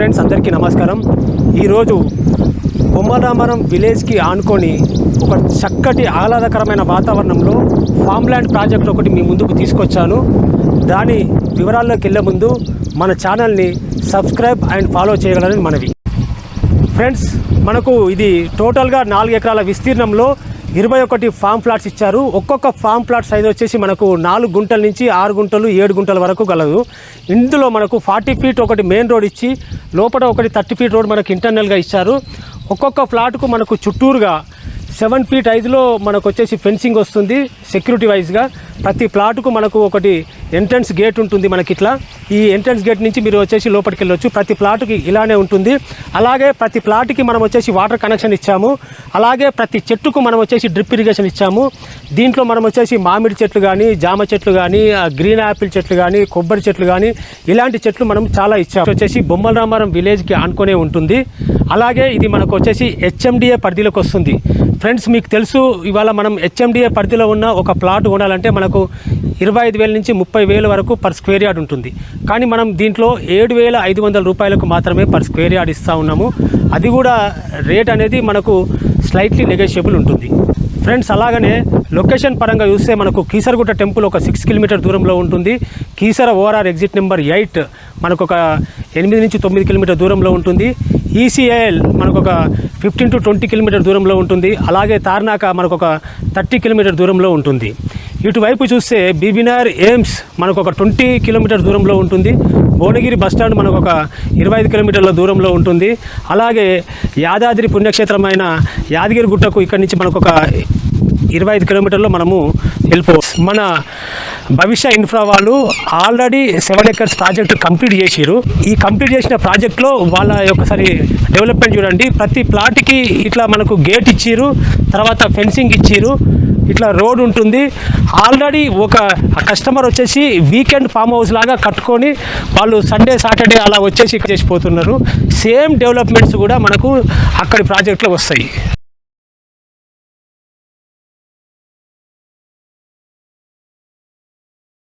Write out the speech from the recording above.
Friends అందరికీ నమస్కారం. ఈరోజు బొమ్మరామరం విలేజ్కి ఆనుకొని ఒక చక్కటి ఆహ్లాదకరమైన వాతావరణంలో ఫామ్ ల్యాండ్ ప్రాజెక్ట్ ఒకటి మీ ముందుకు తీసుకొచ్చాను. దాని వివరాల్లోకి వెళ్ళే ముందు మన ఛానల్ని సబ్స్క్రైబ్ అండ్ ఫాలో చేయగలని మనవి. ఫ్రెండ్స్ మనకు ఇది టోటల్గా నాలుగు ఎకరాల విస్తీర్ణంలో ఇరవై ఒకటి ఫామ్ ప్లాట్స్ ఇచ్చారు. ఒక్కొక్క ఫామ్ ప్లాట్ సైజ్ వచ్చేసి మనకు నాలుగు గుంటల నుంచి ఆరు గుంటలు ఏడు గుంటల వరకు గలదు. ఇందులో మనకు ఫార్టీ ఫీట్ ఒకటి మెయిన్ రోడ్ ఇచ్చి లోపల ఒకటి థర్టీ ఫీట్ రోడ్ మనకు ఇంటర్నల్గా ఇచ్చారు. ఒక్కొక్క ఫ్లాట్కు మనకు చుట్టూరుగా సెవెన్ ఫీట్ ఐదులో మనకు వచ్చేసి ఫెన్సింగ్ వస్తుంది సెక్యూరిటీ వైజ్గా ప్రతి ప్లాట్కు మనకు ఒకటి ఎంట్రన్స్ గేట్ ఉంటుంది మనకి ఇట్లా ఈ ఎంట్రన్స్ గేట్ నుంచి మీరు వచ్చేసి లోపలికి వెళ్ళొచ్చు ప్రతి ప్లాట్కి ఇలానే ఉంటుంది. అలాగే ప్రతి ప్లాట్కి మనం వచ్చేసి వాటర్ కనెక్షన్ ఇచ్చాము. అలాగే ప్రతి చెట్టుకు మనం వచ్చేసి డ్రిప్ ఇరిగేషన్ ఇచ్చాము. దీంట్లో మనం వచ్చేసి మామిడి చెట్లు కానీ జామ చెట్లు కానీ గ్రీన్ యాపిల్ చెట్లు కానీ కొబ్బరి చెట్లు కానీ ఇలాంటి చెట్లు మనం చాలా ఇచ్చాము. వచ్చేసి బొమ్మల రామారం విలేజ్కి ఆనుకునే ఉంటుంది. అలాగే ఇది మనకు వచ్చేసి హెచ్ఎండిఏ పరిధిలోకి వస్తుంది. ఫ్రెండ్స్ మీకు తెలుసు ఇవాళ మనం హెచ్ఎండిఏ పరిధిలో ఉన్న ఒక ప్లాట్ కొనాలంటే మనకు ఇరవై ఐదు వేల నుంచి ముప్పై వేల వరకు పర్ స్క్వేర్ యార్డ్ ఉంటుంది. కానీ మనం దీంట్లో ఏడు వేల ఐదు వందల రూపాయలకు మాత్రమే పర్ స్క్వేర్ యార్డ్ ఇస్తూ ఉన్నాము. అది కూడా రేట్ అనేది మనకు స్లైట్లీ నెగోషియబుల్ ఉంటుంది. ఫ్రెండ్స్ అలాగనే లొకేషన్ పరంగా చూస్తే మనకు కీసరగుట్ట టెంపుల్ ఒక సిక్స్ కిలోమీటర్ దూరంలో ఉంటుంది. Keesara ORR exit number eight మనకు ఒక ఎనిమిది నుంచి తొమ్మిది కిలోమీటర్ దూరంలో ఉంటుంది. ఈసీఐఎల్ మనకు ఒక ఫిఫ్టీన్ టు ట్వంటీ కిలోమీటర్ దూరంలో ఉంటుంది. అలాగే తార్నాక మనకు ఒక థర్టీ కిలోమీటర్ దూరంలో ఉంటుంది. ఇటువైపు చూస్తే బీబీనార్ ఎయిమ్స్ మనకు ఒక ట్వంటీ కిలోమీటర్ దూరంలో ఉంటుంది. భువనగిరి బస్టాండ్ మనకు ఒక ఇరవై ఐదు కిలోమీటర్ల దూరంలో ఉంటుంది. అలాగే యాదాద్రి పుణ్యక్షేత్రమైన యాదగిరి గుట్టకు ఇక్కడి నుంచి మనకు ఒక ఇరవై ఐదు కిలోమీటర్లో మనము వెళ్ళిపోవచ్చు మన భవిష్య ఇన్ఫ్రా వాళ్ళు already seven acres project complete చేసిరు ఈ కంప్లీట్ చేసిన ప్రాజెక్ట్లో వాళ్ళ ఒకసారి డెవలప్మెంట్ చూడండి. ప్రతి ప్లాట్కి ఇట్లా మనకు గేట్ ఇచ్చిరు తర్వాత ఫెన్సింగ్ ఇచ్చిరు ఇట్లా రోడ్ ఉంటుంది. ఆల్రెడీ ఒక కస్టమర్ వచ్చేసి వీకెండ్ ఫామ్ హౌస్ లాగా కట్టుకొని వాళ్ళు సండే సాటర్డే అలా వచ్చేసి చేసిపోతున్నారు సేమ్ డెవలప్మెంట్స్ కూడా మనకు అక్కడి ప్రాజెక్ట్లో వస్తాయి.